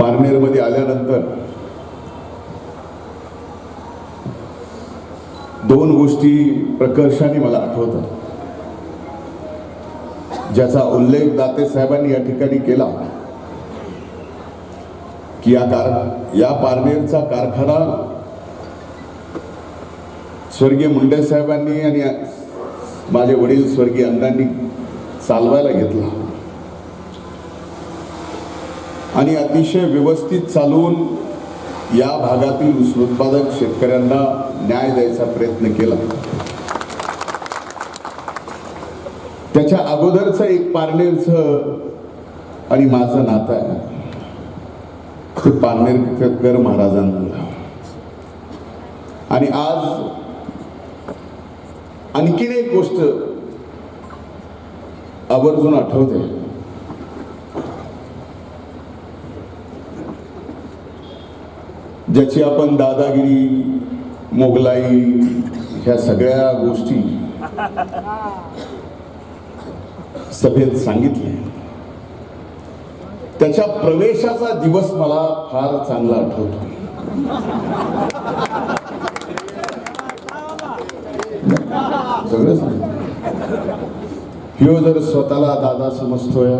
पारनेरमध्ये आल्यानंतर दोन गोष्टी प्रकर्षाने मला आठवतात. ज्याचा उल्लेख दाते साहेबांनी या ठिकाणी केला. की या कार या पारनेरचा कारखाना स्वर्गीय मुंडे साहेबांनी आणि माझे वडील स्वर्गीय अण्णांनी चालवायला घेतला. आणि अतिशय व्यवस्थित चालवून या भागातील ऊस उत्पादक शेतकऱ्यांना न्याय द्यायचा प्रयत्न केला. त्याच्या अगोदरचं एक पारनेरचं आणि माझं नातं आहे. ते पारनेरकर महाराजांना आणि आज आणखीन एक गोष्ट आवर्जून आठवते. ज्याची आपण दादागिरी मोगलाई ह्या सगळ्या गोष्टी सभेत सांगितले त्याच्या प्रवेशाचा दिवस मला फार चांगला आठवतो. सगळं ह्यो जर स्वतःला दादा समजतोय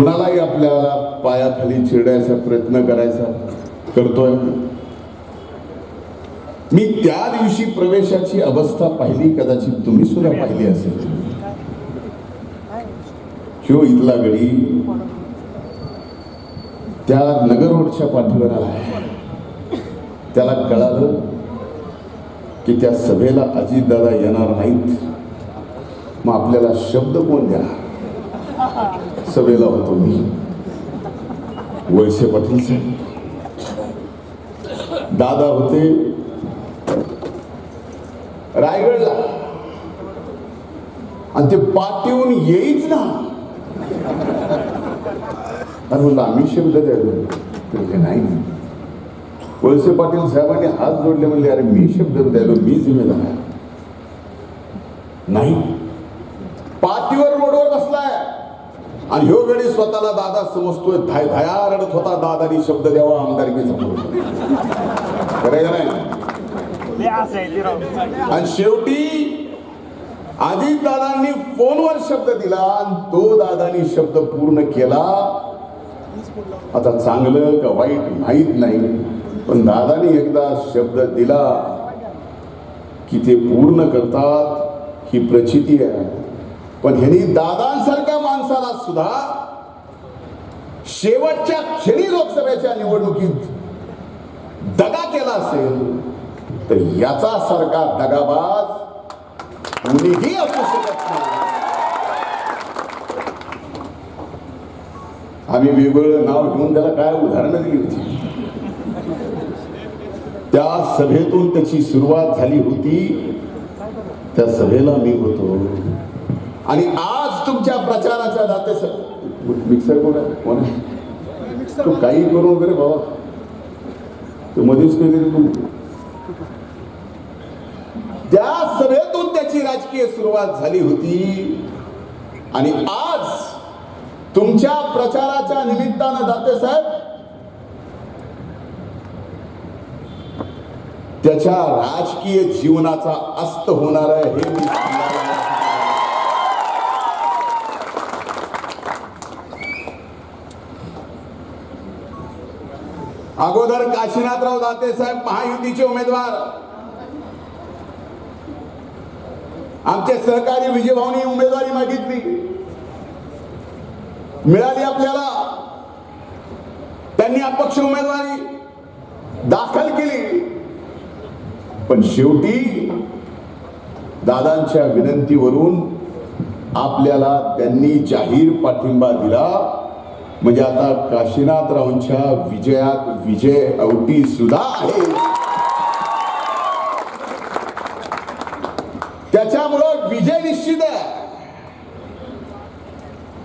कुणालाही आपल्याला पायाखाली चिरडायचा प्रयत्न करायचा करतोय. मी त्या दिवशी प्रवेशाची अवस्था पाहिली कदाचित तुम्ही सुद्धा पाहिली असेल. शिव इथला गडी त्या नगर रोडच्या पाठीवर आला. त्याला कळालं की त्या सभेला अजितदादा येणार नाहीत. मग आपल्याला शब्द कोण द्या सभेला होतो मी. वैसे पाटील साहेब. दादा होते रायगडला. आणि ते पाठवून येईच ना. अरे म्हणलं आम्ही शब्द द्यायलो ते नाही वळसे पाटील साहेबांनी हात जोडले म्हणले अरे मी शब्द द्यायलो मी जिम्मेदार आहे. नाही. पाठीवर रोडवर बसलाय. आणि ह्यो वेळी स्वतःला दादा समजतोय धाय धाया रडत होता दादानी शब्द द्यावा आमदारकीचा खरं आणि शेवटी आधी दादांनी फोनवर शब्द दिला आणि तो दादानी शब्द पूर्ण केला. आता चांगलं का वाईट माहीत नाही पण दादानी एकदा शब्द दिला की ते पूर्ण करतात ही प्रचिती आहे. पण ह्यांनी दादांसारख्या माणसाला सुद्धा शेवटच्या क्षणी लोकसभेच्या निवडणुकीत दगा केला असेल तर याचा सारखा दगाबाज कुणीही असू शकत नाही. आम्ही वेगवेगळं नाव घेऊन त्याला काय उदाहरणं दिली होती? त्या सभेतून त्याची सुरुवात झाली होती. त्या सभेला मी होतो. आणि आज तुमच्या प्रचाराच्या दाते मिक्सर कोण आहे? कोण आहे? काही करू वगैरे बाबा तू मध्येच काहीतरी तू. त्या सभेतून त्याची राजकीय सुरुवात झाली होती आणि आज तुमच्या प्रचाराच्या निमित्तानं दाते साहेब त्याच्या राजकीय जीवनाचा अस्त होणार आहे हे मी सांगायला अगोदर काशीनाथराव दाते साहेब महायुतीचे उमेदवार. आमचे सहकारी विजयभाऊनी उमेदवारी मागितली. मिळाली आपल्याला. त्यांनी अपक्ष उमेदवारी दाखल केली. पण शेवटी दादांच्या विनंतीवरून आपल्याला त्यांनी जाहीर पाठिंबा दिला. म्हणजे आता काशीनाथरावांच्या विजयात विजय अवटी सुद्धा आहे. त्याच्यामुळं विजय निश्चित आहे.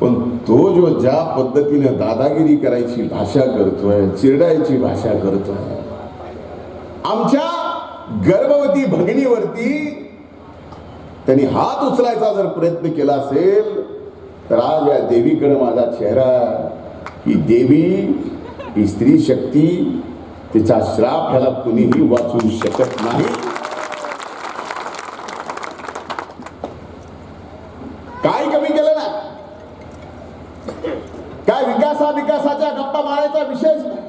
पण तो जो ज्या पद्धतीने दादागिरी करायची भाषा करतोय चिरडायची भाषा करतोय आमच्या गर्भवती भगिनीवरती त्यांनी हात उचलायचा जर प्रयत्न केला असेल तर आज या देवीकडे माझा चेहरा ही देवी ही स्त्री शक्ती तिचा श्राप ह्याला कुणीही वाचू शकत नाही. काय कमी केलं ना? काय विकासा विकासाच्या गप्पा मारायचा विषयच नाही.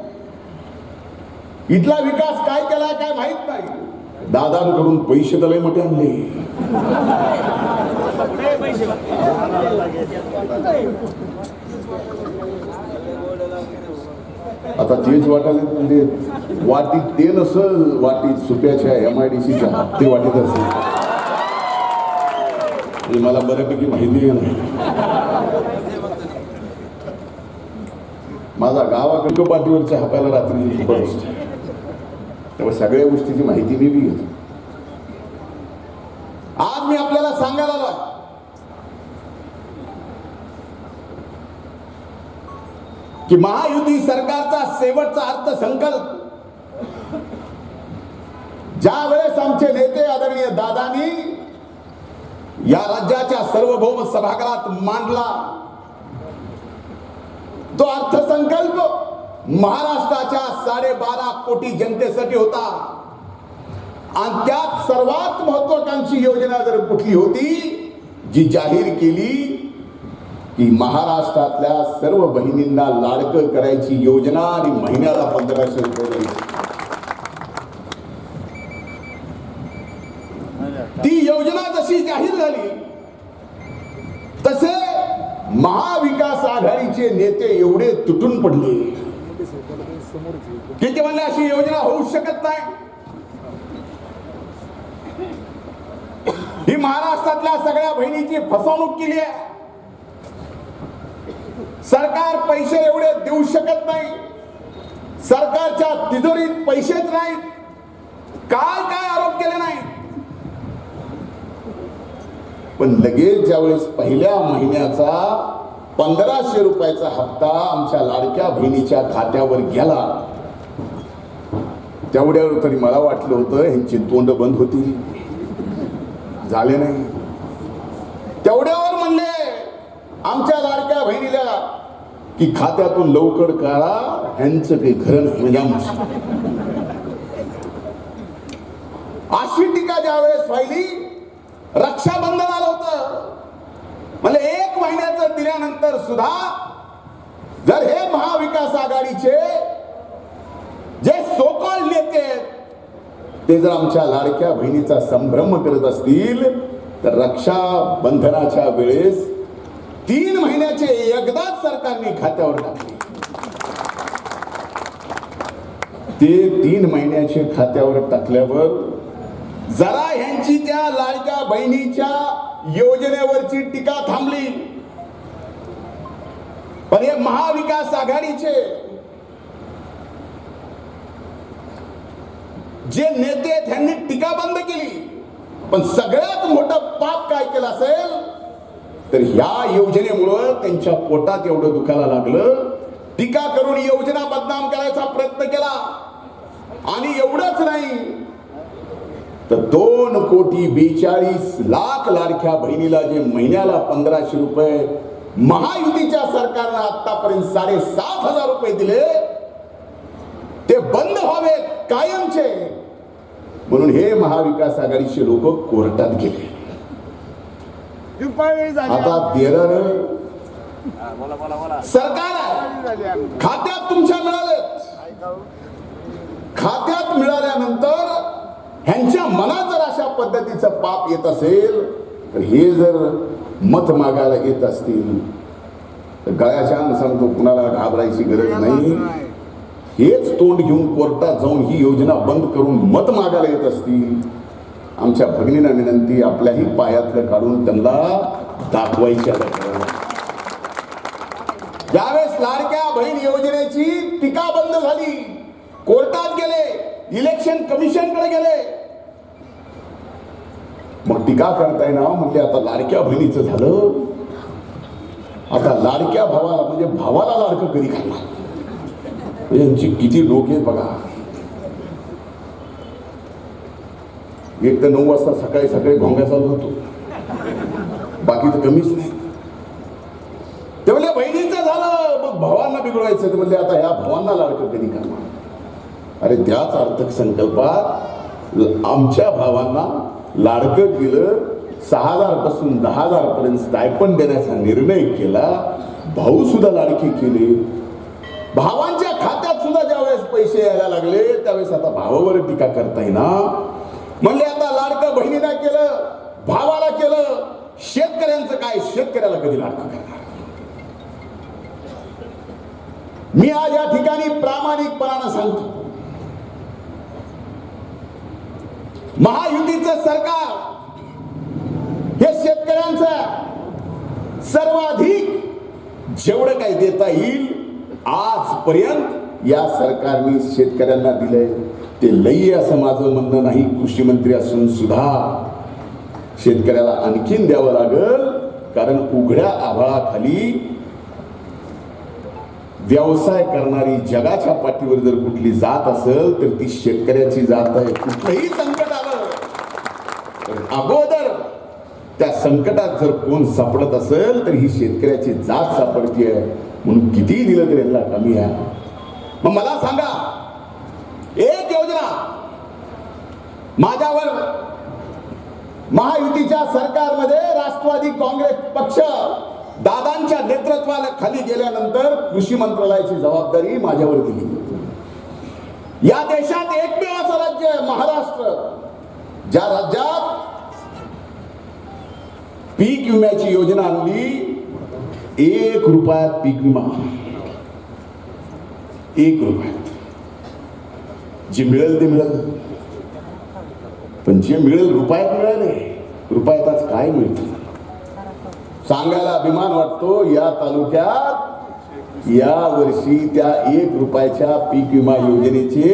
इथला विकास काय केला काय माहीत नाही. दादांकडून पैसे तर मोठे आणले. आता तेच वाटायला म्हणजे वाटीत ते असं वाटीत सुप्याच्या एम आय डी सीच्या ते वाटीत असेल म्हणजे मला बऱ्यापैकी माहिती नाही. माझा गावाकडं पाठीवरच्या हापायला रात्री बस. त्यामुळे सगळ्या गोष्टीची माहिती मी बी घेतो आज मी आपल्याला सांगायला आलोय की महायुती सरकारचा शेवटचा अर्थसंकल्प. ज्या वेळेस आमचे नेते आदरणीय दादानी या राज्याच्या सार्वभौम सभागृहात मांडला तो अर्थसंकल्प महाराष्ट्राच्या साडेबारा कोटी जनतेसाठी होता. आणि त्यात सर्वात महत्वाकांक्षी योजना जर कुठली होती जी जाहीर केली की महाराष्ट्रातल्या सर्व बहिणींना लाडकं करायची योजना आणि महिन्याला पंधराशे रुपये ती योजना जशी जाहीर झाली तसे महाविकास आघाडीचे नेते एवढे तुटून पडले. की ते म्हणले अशी योजना होऊ शकत नाही? ही महाराष्ट्रातल्या सगळ्या बहिणीची फसवणूक केली आहे. सरकार पैसे एवढे देऊ शकत नाही. सरकारच्या तिजोरीत पैसेच नाहीत. काय काय आरोप केले नाही पण लगेच ज्यावेळेस पहिल्या महिन्याचा पंधराशे रुपयाचा हप्ता आमच्या लाडक्या बहिणीच्या खात्यावर गेला तेवढ्यावर तरी मला वाटलं होतं ह्यांची तोंड बंद होती झाले नाही. तेवढ्यावर म्हणले आमच्या लाडक्या बहिणीला की खात्यातून लवकर काढा ह्यांचं काही घरण नाही. म्हणजे अशी टीका ज्यावेळेस व्हायली रक्षाबंधन आलं होतं. म्हणजे एक महिन्याचं दिल्यानंतर सुद्धा जर हे महाविकास आघाडीचे जे सोकॉल नेते ते जर आमच्या लाडक्या बहिणीचा संभ्रम करत असतील तर रक्षाबंधनाच्या वेळेस तीन सरकारने खात्यावर टाकली. ते तीन महिन्याचे खात्यावर टाकल्यावर जरा ह्यांची त्या लाडक्या बहिणीच्या योजनेवरची टीका थांबली. पण हे महाविकास आघाडीचे जे नेते त्यांनी टीका बंद केली. पण सगळ्यात मोठं पाप काय केलं असेल? तर ह्या योजनेमुळं त्यांच्या पोटात एवढं दुखायला लागलं. टीका करून योजना बदनाम करायचा प्रयत्न केला. आणि एवढंच नाही. तर दोन कोटी बेचाळीस लाख लाडक्या बहिणीला जे महिन्याला पंधराशे रुपये महायुतीच्या सरकारनं आतापर्यंत साडेसात हजार रुपये दिले ते बंद व्हावेत कायमचे. म्हणून हे महाविकास आघाडीचे लोक कोर्टात गेले. आता तेरं सरकार खात्यात तुमच्या मिळालेत. खात्यात मिळाल्यानंतर ह्यांच्या मनात जर अशा पद्धतीचं पाप येत असेल तर हे जर मत मागायला येत असतील तर गळ्याच्या सांगतो कुणाला घाबरायची गरज नाही. हेच तोंड घेऊन कोर्टात जाऊन ही योजना बंद करून मत मागायला येत असतील आमच्या भगिनींना विनंती आपल्याही पायातलं काढून त्यांना दाखवायच्या ज्यावेळेस लाडक्या बहीण योजनेची टीका बंद झाली. कोर्टात गेले इलेक्शन कमिशनकडे गेले. मग टीका करताय ना म्हणजे आता लाडक्या बहिणीचं झालं. आता लाडक्या भावाला म्हणजे भावाला लाडकं कधी खाणार? म्हणजे यांची किती लोक आहेत बघा. एक तर नऊ वाजता सकाळी सकाळी भोंगा चालू होतो. बाकी तर कमीच नाही. ते म्हणले बहिणीचं झालं. मग भावांना बिघडवायचं. ते म्हणले आता ह्या भावांना लाडकं कधी करणार? अरे त्याच अर्थसंकल्पात आमच्या भावांना लाडकं केलं सहा हजारपासून दहा हजार पर्यंत स्टायपन देण्याचा निर्णय केला. भाऊ सुद्धा लाडकी केले. भावांच्या खात्यात सुद्धा ज्यावेळेस पैसे यायला लागले त्यावेळेस आता भावावर टीका करता येईना म्हणले आता लाडकं बहिणीला केलं भावाला केलं शेतकऱ्यांचं काय? शेतकऱ्याला कधी लाडकं करणार? मी आज या ठिकाणी प्रामाणिकपणानं सांगतो. महायुतीचं सरकार हे शेतकऱ्यांचं सर्वाधिक जेवढं काही देता येईल आजपर्यंत या सरकारने शेतकऱ्यांना दिलंय. ते लई असं माझं म्हणणं नाही. कृषी मंत्री असून सुद्धा शेतकऱ्याला आणखीन द्यावं लागल. कारण उघड्या आभाळाखाली व्यवसाय करणारी जगाच्या पाठीवर जर कुठली जात असेल तर ती शेतकऱ्याची जात आहे. कुठलंही संकट आलं तर अगोदर त्या संकटात जर कोण सापडत असेल तर ही शेतकऱ्याची जात सापडतीये. म्हणून कितीही दिलं तरी यांना कमी आहे. मग मला सांगा एक योजना माझ्यावर महायुतीच्या सरकारमध्ये राष्ट्रवादी काँग्रेस पक्ष दादांच्या नेतृत्वाला खाली गेल्यानंतर कृषी मंत्रालयाची जबाबदारी माझ्यावर दिली. या देशात एकमेव असं राज्य आहे महाराष्ट्र. ज्या राज्यात पीक विम्याची योजना आणली एक रुपयात पीक विमा. एक रुपयात जे मिळेल ते मिळेल. पण जे मिळेल रुपयात मिळाले रुपयात आज काय मिळतं? सांगायला अभिमान वाटतो या तालुक्यात. या वर्षी त्या एक रुपयाच्या पीक विमा योजनेचे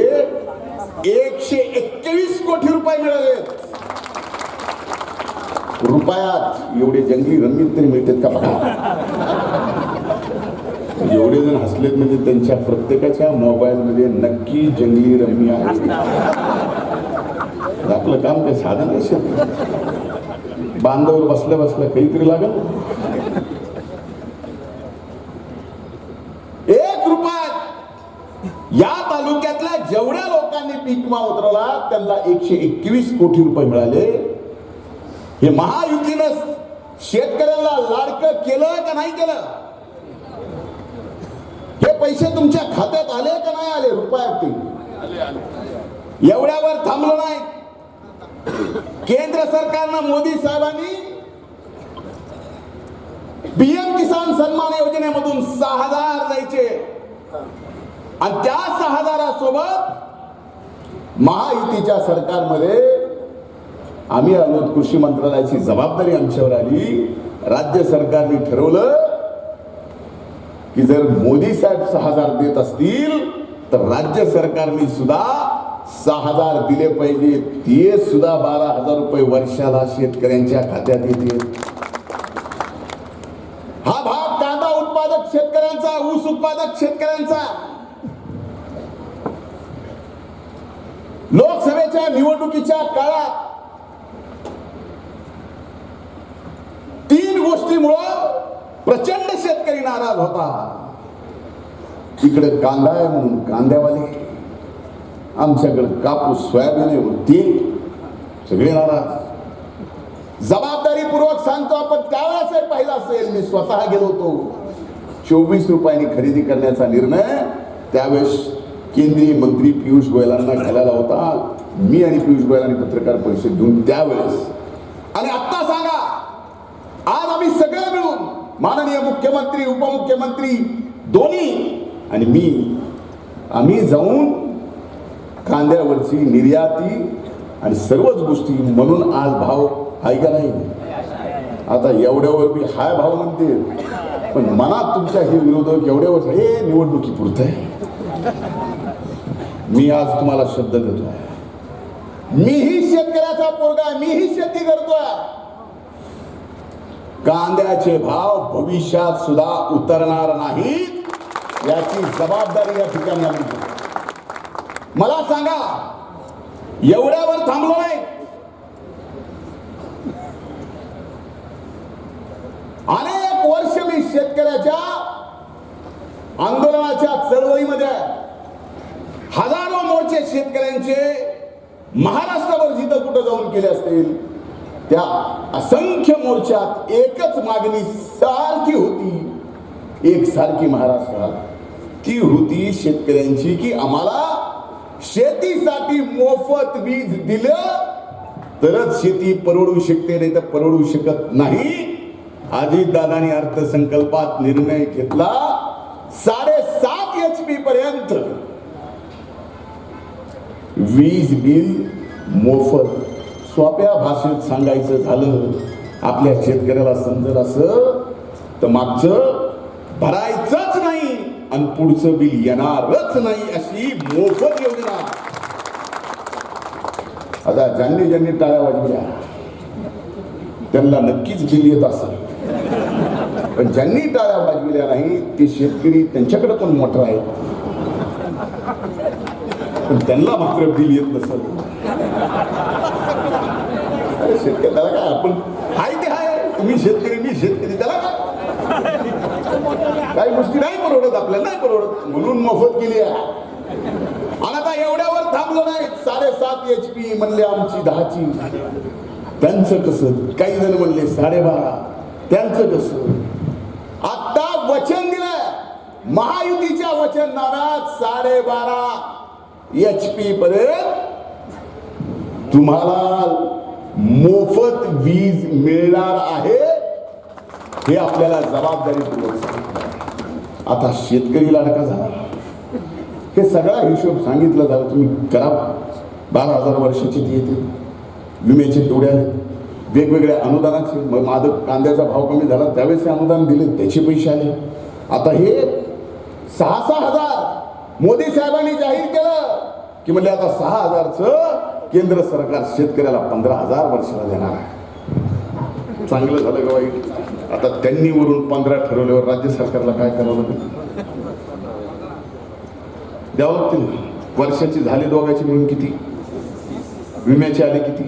एकशे एकवीस कोटी रुपये मिळाले. रुपयात एवढे जंगली रंगीत तरी मिळतात का बघा? एवढे जण हसलेत म्हणजे त्यांच्या प्रत्येकाच्या मोबाईलमध्ये नक्की जंगली रम्मी आहे. आपलं काम काय साधन नाही बांधावर बसल्या बसल्या काहीतरी लागल. एक रुपयात या तालुक्यातल्या जेवढ्या लोकांनी पीक विमा उतरवला त्यांना एकशे एकवीस कोटी रुपये मिळाले. हे महायुतीनं शेतकऱ्यांना लाडकं केलं का नाही केलं? पैसे तुमच्या खात्यात आले का नाही आले रुपयात एवढ्यावर थांबलो नाही. केंद्र सरकारनं मोदी साहेबांनी पीएम किसान सन्मान योजनेमधून सहा हजार द्यायचे. आणि त्या सहा हजारासोबत महायुतीच्या सरकारमध्ये आम्ही आलो. कृषी मंत्रालयाची जबाबदारी आमच्यावर आली. राज्य सरकारने ठरवलं की जर मोदी साहेब सहा हजार देत असतील तर राज्य सरकारने सुद्धा सहा हजार दिले पाहिजे. ते सुद्धा बारा हजार रुपये वर्षाला शेतकऱ्यांच्या खात्यात येते हा भाग कांदा उत्पादक शेतकऱ्यांचा ऊस उत्पादक शेतकऱ्यांचा. लोकसभेच्या निवडणुकीच्या काळात तीन गोष्टीमुळं प्रचंड शेतकरी नाराज होता इकडे कांदा आहे म्हणून कांद्यावाले. आमच्याकडे कापूस सोयाबीन आहे ते सगळे नाराज. जबाबदारीपूर्वक सांगतो आपण त्यावेळेस हे पाहिलं असेल मी स्वतः गेलो होतो. चोवीस रुपयांनी खरेदी करण्याचा निर्णय त्यावेळेस केंद्रीय मंत्री पियुष गोयलांना घालायला होता. मी आणि पियुष गोयलांनी पत्रकार परिषद घेऊन त्यावेळेस. आणि आत्ता सांगा आज आम्ही सगळे मिळून माननीय मुख्यमंत्री उपमुख्यमंत्री दोन्ही. आणि मी आम्ही जाऊन कांद्यावरची निर्याती आणि सर्वच गोष्टी म्हणून आज भाव आहे का नाही? आता एवढ्यावर मी हाय भाव म्हणते. पण मनात तुमच्या हे विरोधक एवढ्यावर हे निवडणुकी पुरत आहे. मी आज तुम्हाला शब्द देतो मीही शेतकऱ्याचा पोरगा मीही शेती करतोय. कांद्याचे भाव भविष्यात सुद्धा उतरणार नाहीत याची जबाबदारी या ठिकाणी आम्ही मला सांगा एवढ्यावर थांबलो नाही. अनेक वर्ष मी शेतकऱ्याच्या आंदोलनाच्या चळवळीमध्ये हजारो मोर्चे शेतकऱ्यांचे महाराष्ट्रावर जिथं कुठं जाऊन केले असतील त्या असंख्य मोर्चात एकच मागणी सारखी होती. एक सारखी महाराष्ट्रात ती होती शेतकऱ्यांची की आम्हाला शेतीसाठी मोफत वीज दिलं तरच शेती परवडू शकते नाही तर परवडू शकत नाही. अजितदादानी अर्थसंकल्पात निर्णय घेतला साडेसात एच पी पर्यंत वीज बिल मोफत सोप्या भाषेत सांगायचं झालं आपल्या शेतकऱ्याला समजत असं तर मागचं भरायचंच नाही आणि पुढचं बिल येणारच नाही अशी मोफत योजना. आता ज्यांनी ज्यांनी टाळ्या वाजवल्या त्यांना नक्कीच बिल येत असत पण ज्यांनी टाळ्या वाजविल्या नाही ते शेतकरी त्यांच्याकडे पण मोठं आहे पण त्यांना मात्र बिल येत नसत शेतकरी त्याला काय आपण हाय ते हाय तुम्ही शेतकरी मी शेतकरी त्याला काय? काही गोष्टी नाही परवडत आपल्याला नाही परवडत. म्हणून मोफत केली आहे. आणि आता एवढ्यावर थांबलो नाही. साडेसात एच पी म्हणले आमची दहाची. त्यांचं कसं? काही जण म्हणले साडेबारा. त्यांचं कसं? आता वचन दिलं महायुतीच्या वचनदारात साडेबारा एच पी पर्यंत तुम्हाला मोफत वीज मिळणार आहे हे आपल्याला जबाबदारी आता शेतकरी लाडका झाला हे सगळा हिशोब सांगितलं झालं तुम्ही करा. बारा हजार वर्षाची ती येते. विम्याचे तोडे आहेत वेगवेगळ्या अनुदानाचे मग माझं कांद्याचा भाव कमी झाला त्यावेळेस हे अनुदान दिले त्याचे पैसे आले. आता हे सहा सहा हजार मोदी साहेबांनी जाहीर केलं की म्हणजे आता सहा हजारचं केंद्र सरकार शेतकऱ्याला पंधरा हजार वर्षाला देणार आहे. चांगलं झालं का वाईट आता त्यांनी वरून पंधरा ठरवल्यावर राज्य सरकारला काय करावं लागेल? द्यावं लागतील वर्षाची झाली दोघांची मिळून किती? विम्याची आली किती?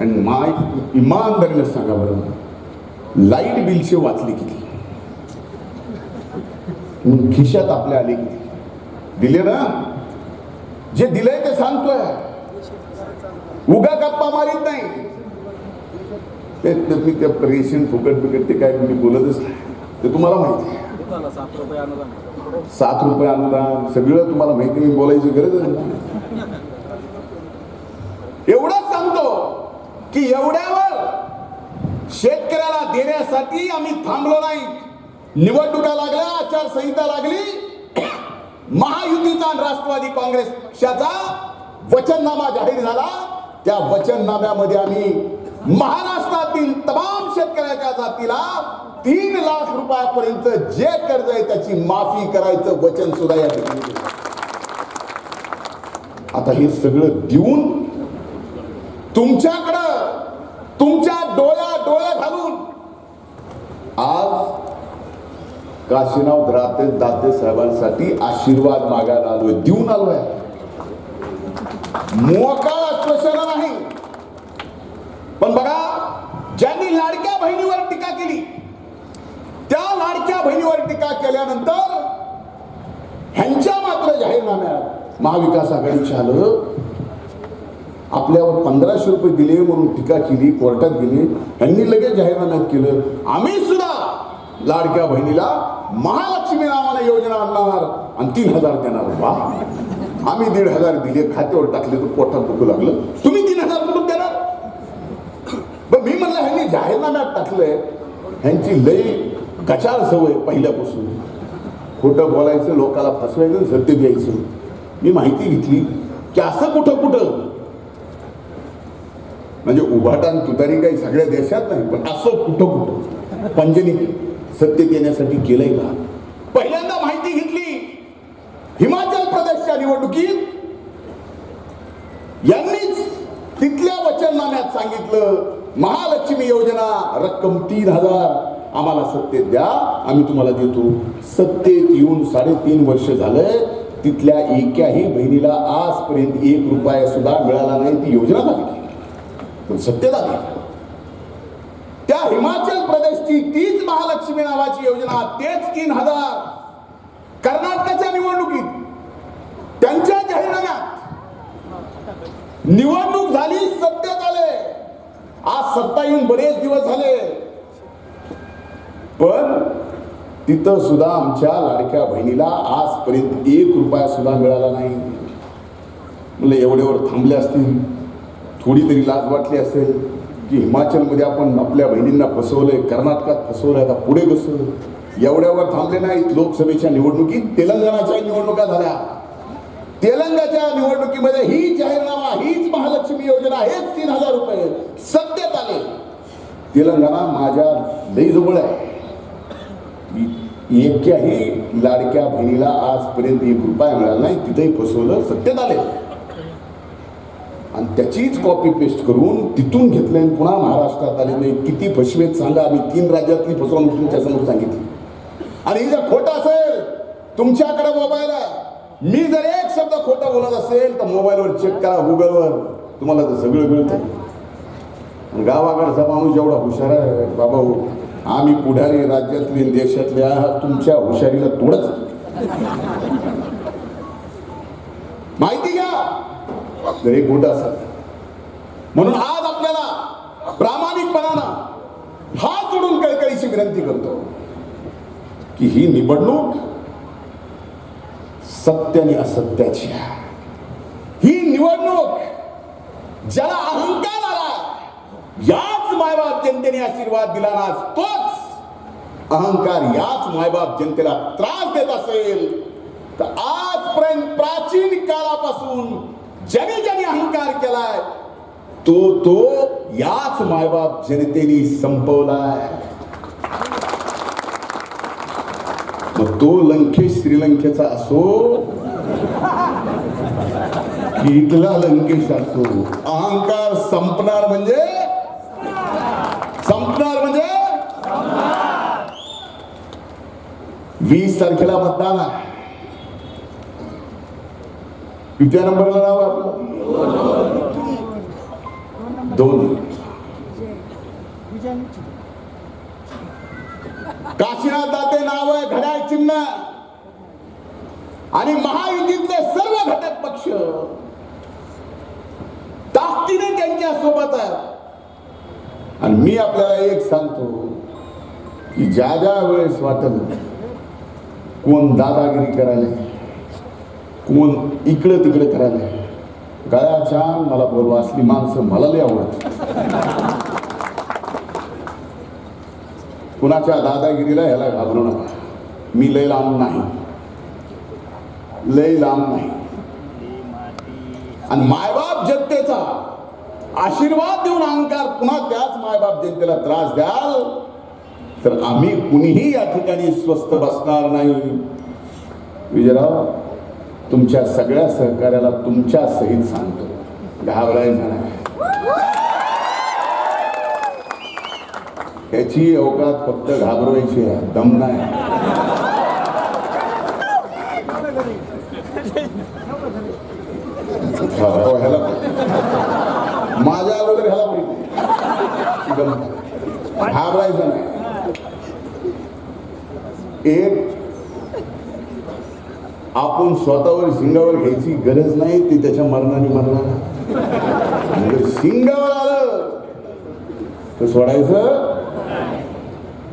आणि माय इमानदारीनं सांगा बरं. लाइट बिलचे वाचली किती? खिशात आपल्या आले किती? दिले ना? जे दिलंय ते सांगतोय. उगा गप्पा मारीत नाही. ते त्या रेशन फुकट बिकट ते काय तुम्ही बोलतच नाही. ते तुम्हाला माहिती आहे. सात रुपये अनुदान सगळं तुम्हाला माहिती मी बोलायची गरज नाही एवढंच सांगतो की एवढ्यावर शेतकऱ्याला देण्यासाठी आम्ही थांबलो नाही. निवडणुका लागल्या आचारसंहिता लागली. महायुतीचा राष्ट्रवादी काँग्रेस पक्षाचा वचननामा जाहीर झाला. त्या वचननाम्यामध्ये आम्ही महाराष्ट्रातील तमाम शेतकऱ्याच्या जातीला तीन लाख रुपयापर्यंत जे कर्ज आहे त्याची माफी करायचं वचन सुद्धा या ठिकाणी आता हे सगळं देऊन तुमच्याकडं तुमच्या डोळ्या डोळ्या घालून आज काशीनाथ राते दाते साहेबांसाठी आशीर्वाद मागायला आलोय देऊन आलोय. मोकाळ आश्वासन नाही. पण बघा ज्यांनी लाडक्या बहिणीवर टीका केली त्या लाडक्या बहिणीवर टीका केल्यानंतर ह्यांच्या मात्र जाहीरनाम्यात महाविकास आघाडीच्या आलं आपल्यावर पंधराशे रुपये दिले म्हणून टीका केली कोर्टात गेली ह्यांनी लगेच जाहीरनाम्यात केलं. आम्ही सुद्धा लाडक्या बहिणीला महालक्ष्मी नावाने योजना आणणार आणि तीन हजार देणार. वा. आम्ही दीड हजार दिले खात्यावर टाकले तर पोटात दुखू लागलं. तुम्ही तीन हजार कुठून देणार? पण मी म्हणलं ह्यांनी जाहीरनाम्यात टाकलंय. ह्यांची लई गचाळ सवय पहिल्यापासून. खोटं बोलायचं लोकाला फसवायचं सत्य द्यायचं. मी माहिती घेतली की असं कुठं कुठं? म्हणजे उभाटान तुतारी काही सगळ्या देशात नाही पण असं कुठं कुठं? पंजनी सत्य देण्यासाठी केलंय का? पहिल्यांदा माहिती घेतली. हिमाचल निवडणुकीत यांनीच तिथल्या वचननाम्यात सांगितलं महालक्ष्मी योजना रक्कम तीन हजार आम्हाला सत्तेत द्या आम्ही तुम्हाला देतो. सत्तेत येऊन साडेतीन वर्ष झालंय तिथल्या एकाही बहिणीला आजपर्यंत एक रुपया सुद्धा मिळाला नाही ती योजना झाली. पण सत्तेत आली. त्या हिमाचल प्रदेशची तीच महालक्ष्मी नावाची योजना तेच तीन हजार. कर्नाटकाच्या निवडणुकीत त्यांच्या जाहीरनाम्यात निवडणूक झाली सत्तेत आले. आज सत्ता येऊन बरेच दिवस झाले. पण तिथं सुद्धा आमच्या लाडक्या बहिणीला आजपर्यंत एक रुपया सुद्धा मिळाला नाही. म्हणजे एवढ्यावर थांबले असतील थोडी तरी लाज वाटली असेल की हिमाचलमध्ये आपण आपल्या बहिणींना फसवलंय कर्नाटकात फसवलंय आता पुढे कसं एवढ्यावर थांबले नाहीत लोकसभेच्या निवडणुकीत तेलंगणाच्या निवडणुका झाल्या. तेलंगाच्या निवडणुकीमध्ये ही जाहीरनामा हीच महालक्ष्मी योजना हेच तीन हजार रुपये. सत्तेत आले. तेलंगणा माझ्या लई जवळ आहे एकाही लाडक्या बहिणीला आजपर्यंत एक रुपया मिळाला नाही तिथेही फसवलं सत्तेत आले. आणि त्याचीच कॉपी पेस्ट करून तिथून घेतले आणि पुन्हा महाराष्ट्रात आले. नाही किती फसवेत सांगा आम्ही तीन राज्यातली फसवणूक तुमच्यासमोर सांगितली. आणि ही जर खोटं असेल तुमच्याकडे मोबाईल आहे. मी जर एक शब्द खोटा बोलत असेल तर मोबाईलवर चेक करा गुगलवर तुम्हाला तर सगळं मिळतं. गावाकडचा माणूस जेवढा हुशार आहे. बाबा हो आम्ही पुढारी राज्यातले देशातल्या तुमच्या हुशारीला तोडच. माहिती घ्या. जर एक खोटं असेल म्हणून आज आपल्याला प्रामाणिकपणानं हात जोडून कळकळीची विनंती करतो की ही निवडणूक सत्य आणि असत्याची ही निवडणूक ज्याला अहंकार आला याच मायबाप जनतेने आशीर्वाद दिला ना तोच अहंकार याच मायबाप जनतेला त्रास देत असेल. तर आजपर्यंत प्राचीन काळापासून ज्याने ज्याने अहंकार केलाय तो तो याच मायबाप जनतेने संपवलाय. मग तो लंकेश श्रीलंकेचा असो? की इथला लंकेश असो. अहंकार संपणार म्हणजे? संपणार म्हणजे? वीस तारखेला मतदान आहे. कित्या नंबरला नाव आपलं दोन. काशीनाथ दाते नाव आहे घड्याळ चिन्ह. आणि महायुतीतले सर्व घटक पक्ष ताकदीने त्यांच्यासोबत आहेत. आणि मी आपल्याला एक सांगतो की ज्या ज्या वेळेस वाटत कोण दादागिरी करायला कोण इकडं तिकडं करायला गळ्याच्या मला बोलवा असली माणसं मला लय आवडत कुणाच्या दादागिरीला ह्याला घाबरू नका. मी लय लांब नाही. लय लांब नाही. आणि मायबाप जनतेचा आशीर्वाद देऊन अहंकार पुन्हा त्याच मायबाप जनतेला त्रास द्याल तर आम्ही कुणीही या ठिकाणी स्वस्त बसणार नाही. विजयराव तुमच्या सगळ्या सहकार्याला तुमच्या सहित सांगतो. घाबरायचं नाही याची अवकात फक्त घाबरवायची आहे. दम नाही. हो, माझ्या अगोदर ह्याला घाबरायचं नाही. एक आपण स्वतःवर शिंगावर घ्यायची गरज नाही ती त्याच्या मरणाने मरणार. म्हणजे शिंगावर आलं तर सोडायचं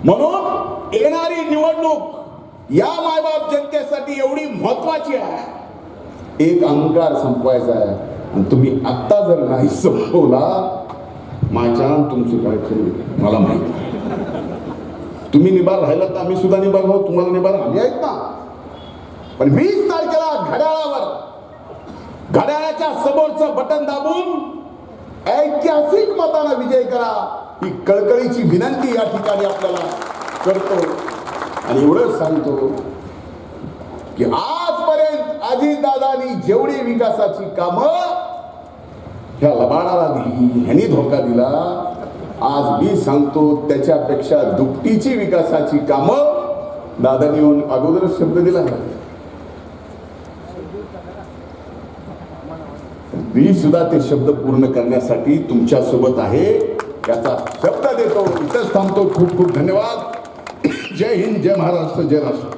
म्हणून येणारी निवडणूक या मायबाप जनतेसाठी एवढी महत्वाची आहे. एक अहंकार संपवायचा आहे. आणि तुम्ही आत्ता जर नाही संपवला माझ्या तुमची काय खरी मला माहिती तुम्ही निभार राहिला तर आम्ही सुद्धा निभार राहू तुम्हाला निभार आम्ही आहेत ना. पण वीस तारखेला घड्याळावर घड्याळाच्या समोरचं बटन दाबून ऐतिहासिक मताना विजय करा. ही कळकळीची विनंती या ठिकाणी आपल्याला करतो. आणि एवढंच सांगतो की आजपर्यंत अजितदादांनी जेवढी विकासाची कामं ह्या लबाडाला दिली ह्यांनी धोका दिला आज मी सांगतो त्याच्यापेक्षा दुपटीची विकासाची कामं दादानी येऊन अगोदरच शब्द दिला. मी सुद्धा ते शब्द पूर्ण करण्यासाठी तुमच्यासोबत आहे. याचा शब्द देतो. इथंच थांबतो. खूप खूप धन्यवाद. जय हिंद जय महाराष्ट्र जय राष्ट्र